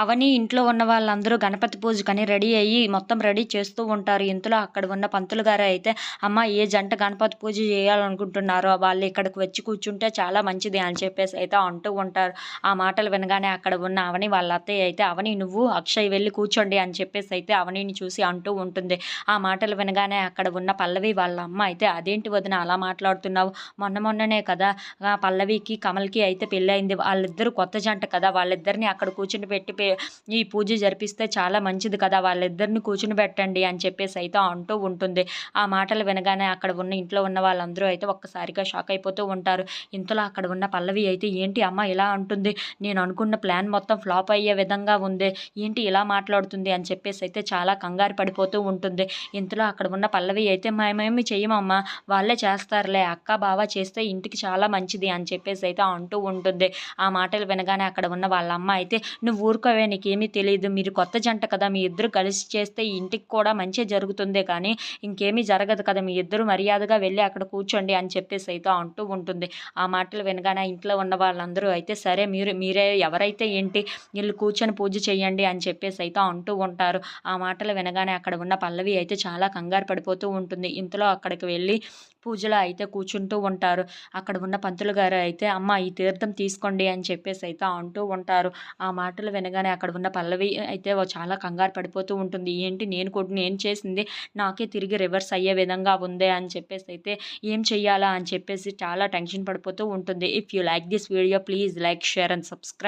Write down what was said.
అవని ఇంట్లో ఉన్న వాళ్ళందరూ గణపతి పూజకని రెడీ అయ్యి మొత్తం రెడీ చేస్తూ ఉంటారు. ఇంతలో అక్కడ ఉన్న పంతులు గారు అయితే అమ్మ ఏ జంట గణపతి పూజ చేయాలనుకుంటున్నారో వాళ్ళు ఇక్కడికి వచ్చి కూర్చుంటే చాలా మంచిది అని చెప్పేసి అయితే అంటూ ఉంటారు. ఆ మాటలు వినగానే అక్కడ ఉన్న అవని వాళ్ళ అత్తయ్య అయితే అవని నువ్వు అక్షయ్ వెళ్ళి కూర్చోండి అని చెప్పేసి అయితే అవనిని చూసి అంటూ ఉంటుంది. ఆ మాటలు వినగానే అక్కడ ఉన్న పల్లవి వాళ్ళ అమ్మ అయితే అదేంటి వదిన అలా మాట్లాడుతున్నావు? మొన్న మొన్ననే కదా పల్లవికి కమల్కి అయితే పెళ్ళయింది. వాళ్ళిద్దరు కొత్త జంట కదా వాళ్ళిద్దరిని అక్కడ కూర్చుని పెట్టి ఈ పూజ జరిపిస్తే చాలా మంచిది కదా వాళ్ళిద్దరిని కూర్చుని పెట్టండి అని చెప్పేసి అయితే అంటూ ఉంటుంది. ఆ మాటలు వినగానే అక్కడ ఉన్న ఇంట్లో ఉన్న వాళ్ళందరూ అయితే ఒక్కసారిగా షాక్ అయిపోతూ ఉంటారు. ఇంతలో అక్కడ ఉన్న పల్లవి అయితే ఏంటి అమ్మ ఇలా అంటుంది? నేను అనుకున్న ప్లాన్ మొత్తం ఫ్లాప్ అయ్యే విధంగా ఉంది. ఏంటి ఇలా మాట్లాడుతుంది? అని చెప్పేసి అయితే చాలా కంగారు పడిపోతూ ఉంటుంది. ఇంతలో అక్కడ ఉన్న పల్లవి అయితే మేమేమి చెయ్యమమ్మా. వాళ్ళే చేస్తారులే. అక్క బావ చేస్తే ఇంటికి చాలా మంచిది అని చెప్పేసి అయితే అంటూ ఉంటుంది. ఆ మాటలు వినగానే అక్కడ ఉన్న వాళ్ళ అమ్మ అయితే నువ్వు ఊరుకోవే నీకేమీ తెలియదు మీరు కొత్త జంట కదా. మీ ఇద్దరు కలిసి చేస్తే ఇంటికి కూడా మంచి జరుగుతుందే కానీ ఇంకేమీ జరగదు కదా. మీ ఇద్దరు మర్యాదగా వెళ్ళి అక్కడ కూర్చోండి అని చెప్పేసి అయితే అంటూ ఉంటుంది. ఆ మాటలు వినగానే ఇంట్లో ఉన్న వాళ్ళందరూ అయితే సరే మీరు మీరే ఎవరైతే ఏంటి వీళ్ళు కూర్చొని పూజ చేయండి అని చెప్పేసి అయితే అంటూ ఉంటారు. ఆ మాటలు వినగానే అక్కడ ఉన్న పల్లవి అయితే చాలా కంగారు పడిపోతూ ఉంటుంది. ఇంతలో అక్కడికి వెళ్ళి పూజలో అయితే కూర్చుంటూ ఉంటారు. అక్కడ ఉన్న పంతులు గారు అయితే అమ్మ ఈ తీర్థం తీసుకోండి అని చెప్పేసి అయితే అంటూ ఉంటారు. ఆ మాటలు వినగానే అక్కడ ఉన్న పల్లవి అయితే ఓ చాలా కంగారు పడిపోతూ ఉంటుంది. ఏంటి? నేను కూడా నేను చేసింది నాకే తిరిగి రివర్స్ అయ్యే విధంగా ఉందే అని చెప్పేసి అయితే ఏం చెయ్యాలా? అని చెప్పేసి చాలా టెన్షన్ పడిపోతూ ఉంటుంది. If you like this video please like share and subscribe.